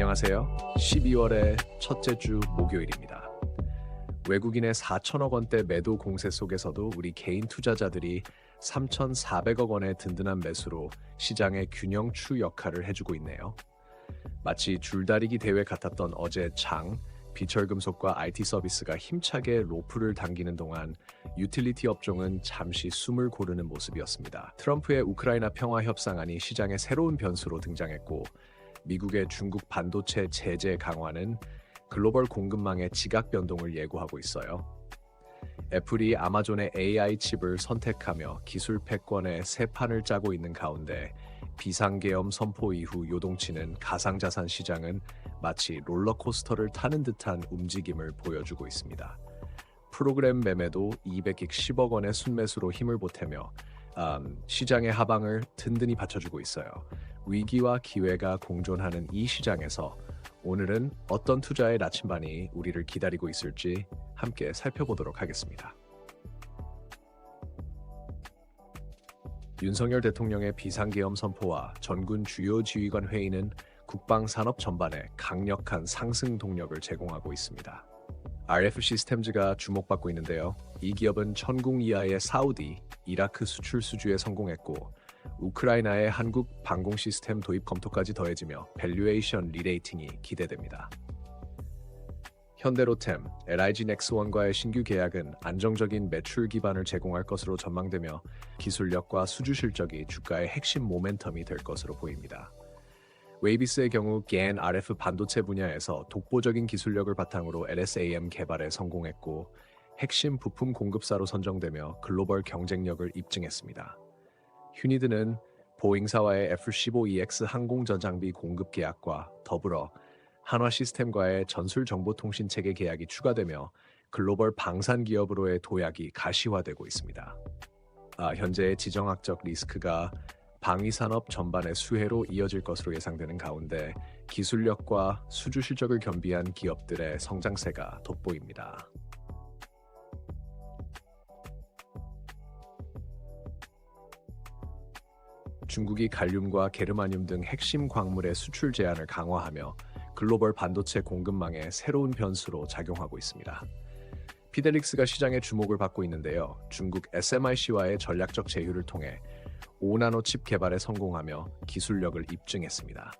안녕하세요. 12월의 첫째 주 목요일입니다. 외국인의 4천억 원대 매도 공세 속에서도 우리 개인 투자자들이 3,400억 원의 든든한 매수로 시장의 균형추 역할을 해주고 있네요. 마치 줄다리기 대회 같았던 어제 장, 비철금속과 IT 서비스가 힘차게 로프를 당기는 동안 유틸리티 업종은 잠시 숨을 고르는 모습이었습니다. 트럼프의 우크라이나 평화 협상안이 시장의 새로운 변수로 등장했고 미국의 중국 반도체 제재 강화는 글로벌 공급망의 지각 변동을 예고하고 있어요. 애플이 아마존의 AI 칩을 선택하며 기술 패권의 새 판을 짜고 있는 가운데 비상계엄 선포 이후 요동치는 가상자산 시장은 마치 롤러코스터를 타는 듯한 움직임을 보여주고 있습니다. 프로그램 매매도 210억 원의 순매수로 힘을 보태며 음, 시장의 하방을 든든히 받쳐주고 있어요. 위기와 기회가 공존하는 이 시장에서 오늘은 어떤 투자의 나침반이 우리를 기다리고 있을지 함께 살펴보도록 하겠습니다. 윤석열 대통령의 비상계엄 선포와 전군 주요 지휘관 회의는 국방 산업 전반에 강력한 상승 동력을 제공하고 있습니다. RF 시스템즈가 주목받고 있는데요. 이 기업은 천궁 이하의 사우디, 이라크 수출 수주에 성공했고 우크라이나의 한국 방공 시스템 도입 검토까지 더해지며 밸류에이션 리레이팅이 기대됩니다. 현대로템, LIG 넥스원과의 신규 계약은 안정적인 매출 기반을 제공할 것으로 전망되며 기술력과 수주 실적이 주가의 핵심 모멘텀이 될 것으로 보입니다. 웨이비스의 경우 GaN RF 반도체 분야에서 독보적인 기술력을 바탕으로 LSAM 개발에 성공했고 핵심 부품 공급사로 선정되며 글로벌 경쟁력을 입증했습니다. 휴니드는 보잉사와의 F-15EX 항공전장비 공급 계약과 더불어 한화 시스템과의 전술 정보통신 체계 계약이 추가되며 글로벌 방산 기업으로의 도약이 가시화되고 있습니다. 아, 현재 지정학적 리스크가 방위 산업 전반의 수혜로 이어질 것으로 예상되는 가운데 기술력과 수주 실적을 겸비한 기업들의 성장세가 돋보입니다. 중국이 갈륨과 게르마늄 등 핵심 광물의 수출 제한을 강화하며 글로벌 반도체 공급망의 새로운 변수로 작용하고 있습니다. 피델릭스가 시장의 주목을 받고 있는데요. 중국 SMIC와의 전략적 제휴를 통해 5나노 칩 개발에 성공하며 기술력을 입증했습니다.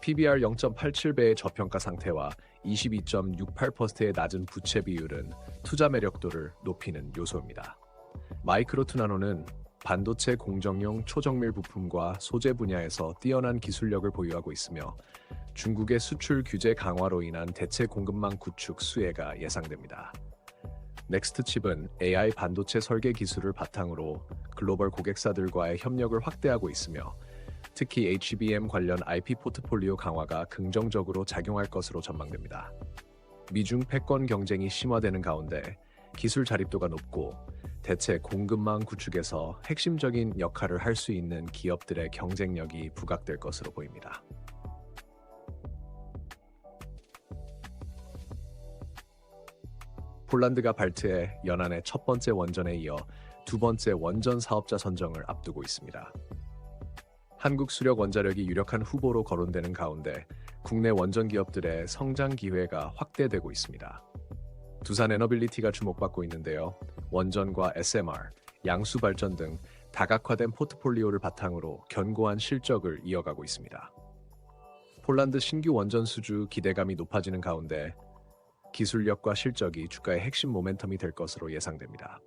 PBR 0.87배의 저평가 상태와 22.68%의 낮은 부채 비율은 투자 매력도를 높이는 요소입니다. 마이크로 투나노는 반도체 공정용 초정밀 부품과 소재 분야에서 뛰어난 기술력을 보유하고 있으며 중국의 수출 규제 강화로 인한 대체 공급망 구축 수혜가 예상됩니다. 넥스트칩은 AI 반도체 설계 기술을 바탕으로 글로벌 고객사들과의 협력을 확대하고 있으며 특히 HBM 관련 IP 포트폴리오 강화가 긍정적으로 작용할 것으로 전망됩니다. 미중 패권 경쟁이 심화되는 가운데 기술 자립도가 높고 대체 공급망 구축에서 핵심적인 역할을 할 수 있는 기업들의 경쟁력이 부각될 것으로 보입니다. 폴란드가 발트해 연안의 첫 번째 원전에 이어 두 번째 원전 사업자 선정을 앞두고 있습니다. 한국 수력 원자력이 유력한 후보로 거론되는 가운데 국내 원전 기업들의 성장 기회가 확대되고 있습니다. 두산 에너빌리티가 주목받고 있는데요. 원전과 SMR, 양수 발전 등 다각화된 포트폴리오를 바탕으로 견고한 실적을 이어가고 있습니다. 폴란드 신규 원전 수주 기대감이 높아지는 가운데 기술력과 실적이 주가의 핵심 모멘텀이 될 것으로 예상됩니다.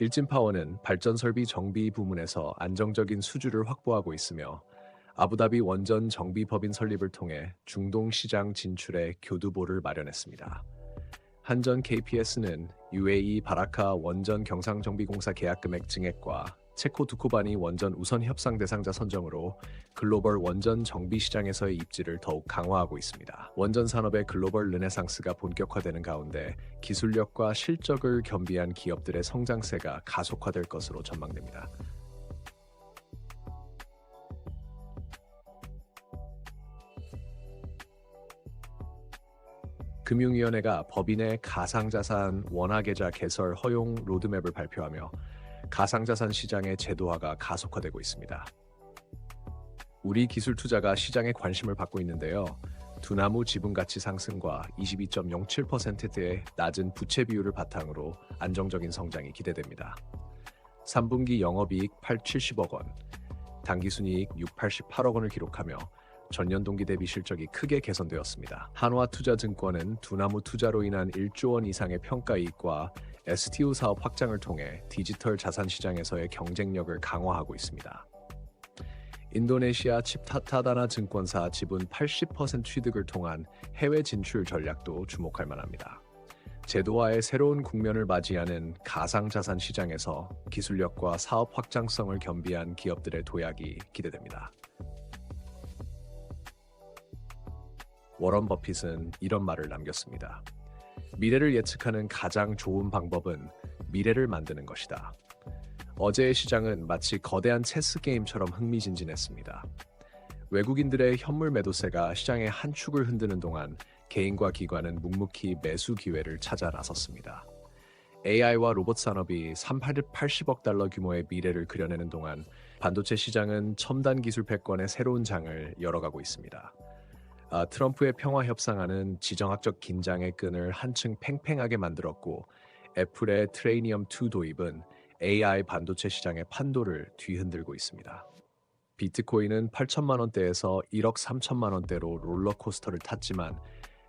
일진 파워는 발전 설비 정비 부문에서 안정적인 수주를 확보하고 있으며 아부다비 원전 정비 법인 설립을 통해 중동 시장 진출에 교두보를 마련했습니다. 한전 KPS는 UAE 바라카 원전 경상정비공사 계약 금액 증액과 체코 두코바니 원전 우선 협상 대상자 선정으로 글로벌 원전 정비 시장에서의 입지를 더욱 강화하고 있습니다. 원전 산업의 글로벌 르네상스가 본격화되는 가운데 기술력과 실적을 겸비한 기업들의 성장세가 가속화될 것으로 전망됩니다. 금융위원회가 법인의 가상자산 원화계좌 개설 허용 로드맵을 발표하며 가상자산 시장의 제도화가 가속화되고 있습니다. 우리 기술 투자가 시장에 관심을 받고 있는데요. 두나무 지분 가치 상승과 22.07%대의 낮은 부채 비율을 바탕으로 안정적인 성장이 기대됩니다. 3분기 영업이익 870억 원, 당기순이익 688억 원을 기록하며 전년 동기 대비 실적이 크게 개선되었습니다. 한화투자증권은 두나무 투자로 인한 1조 원 이상의 평가이익과 STU 사업 확장을 통해 디지털 자산 시장에서의 경쟁력을 강화하고 있습니다. 인도네시아 칩타타다나 증권사 지분 80% 취득을 통한 해외 진출 전략도 주목할 만합니다. 제도화의 새로운 국면을 맞이하는 가상자산 시장에서 기술력과 사업 확장성을 겸비한 기업들의 도약이 기대됩니다. 워런 버핏은 이런 말을 남겼습니다. 미래를 예측하는 가장 좋은 방법은 미래를 만드는 것이다. 어제의 시장은 마치 거대한 체스 게임처럼 흥미진진했습니다. 외국인들의 현물 매도세가 시장의 한 축을 흔드는 동안 개인과 기관은 묵묵히 매수 기회를 찾아 나섰습니다. AI와 로봇 산업이 380억 달러 규모의 미래를 그려내는 동안 반도체 시장은 첨단 기술 패권의 새로운 장을 열어가고 있습니다. 아, 트럼프의 평화 협상안은 지정학적 긴장의 끈을 한층 팽팽하게 만들었고 애플의 트레이니엄 2 도입은 AI 반도체 시장의 판도를 뒤흔들고 있습니다. 비트코인은 8천만 원대에서 1억 3천만 원대로 롤러코스터를 탔지만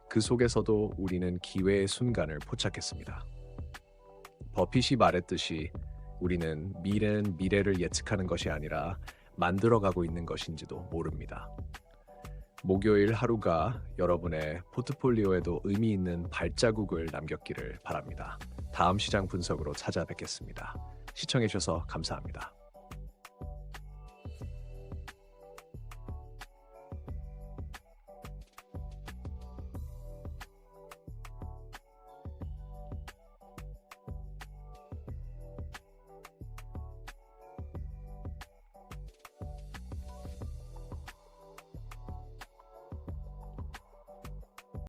그 속에서도 우리는 기회의 순간을 포착했습니다. 버핏이 말했듯이 우리는 미래는 미래를 예측하는 것이 아니라 만들어가고 있는 것인지도 모릅니다. 목요일 하루가 여러분의 포트폴리오에도 의미 있는 발자국을 남겼기를 바랍니다. 다음 시장 분석으로 찾아뵙겠습니다. 시청해주셔서 감사합니다.